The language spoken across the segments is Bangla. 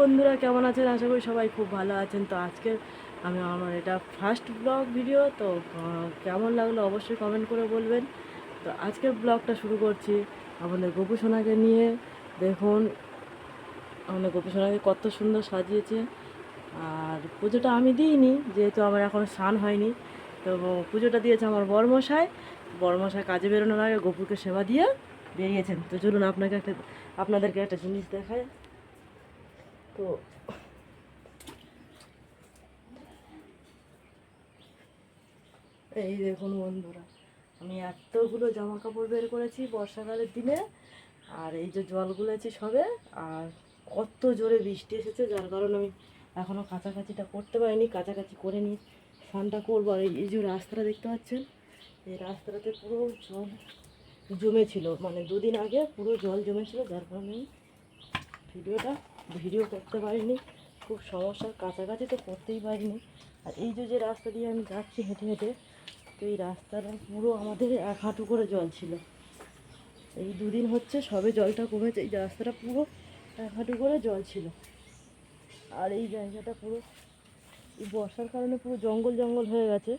বন্ধুরা, কেমন আছেন? আশা করি সবাই খুব ভালো আছেন। তো আজকে আমি আমার এটা ফার্স্ট ব্লগ ভিডিও তো কেমন লাগল অবশ্যই কমেন্ট করে বলবেন। তো আজকের ব্লগটা শুরু করছি আমাদের গোপু সোনাকে নিয়ে। দেখুন, আমাদের গোপু সোনাকে কত সুন্দর সাজিয়েছে। আর পুজোটা আমি দিইনি, যেহেতু আমার এখনও স্নান হয়নি। তো পুজোটা দিয়েছে আমার বড়মশাই বড়মশাই কাজে বেরোনোর আগে গোপুরকে সেবা দিয়ে বেরিয়েছেন। তো চলুন আপনাকে একটা, আপনাদেরকে একটা জিনিস দেখায় তো এই দেখুন বন্ধুরা, আমি এতগুলো জামা কাপড় বের করেছি বর্ষাকালের দিনে, আর এই যে জলগুলো আছে সবে, আর কত জোরে বৃষ্টি এসেছে, যার কারণে আমি এখনও কাছাকাছিটা করতে পারিনি, কাছাকাছি করে নিই স্নানটা করব। আর এই যে রাস্তাটা দেখতে পাচ্ছেন, এই রাস্তাটাতে পুরো জল জমেছিল মানে দুদিন আগে পুরো জল জমেছিল, যার কারণে ভিডিওটা ভিডিও করতে পারিনি, খুব সমস্যার কাছাকাছি তো করতেই পারিনি। আর এই যে যে রাস্তা দিয়ে আমি যাচ্ছি হেঁটে হেঁটে, তো এই রাস্তাটা পুরো আমাদের এক হাঁটু করে জল ছিল। এই দুদিন হচ্ছে সবে জলটা কমেছে, এই রাস্তাটা পুরো এক হাঁটু করে জল ছিল। আর এই জায়গাটা পুরো, এই বর্ষার কারণে পুরো জঙ্গল জঙ্গল হয়ে গেছে,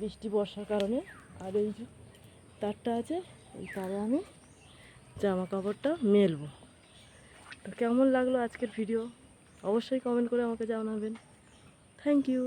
বৃষ্টি বর্ষার কারণে। আর এই যে, তারটা আছে, এই তারে আমি জামা কাপড়টা মেলবো। তো কেমন লাগল আজকের ভিডিও অবশ্যই কমেন্ট করে আমাকে জানাবেন। Thank you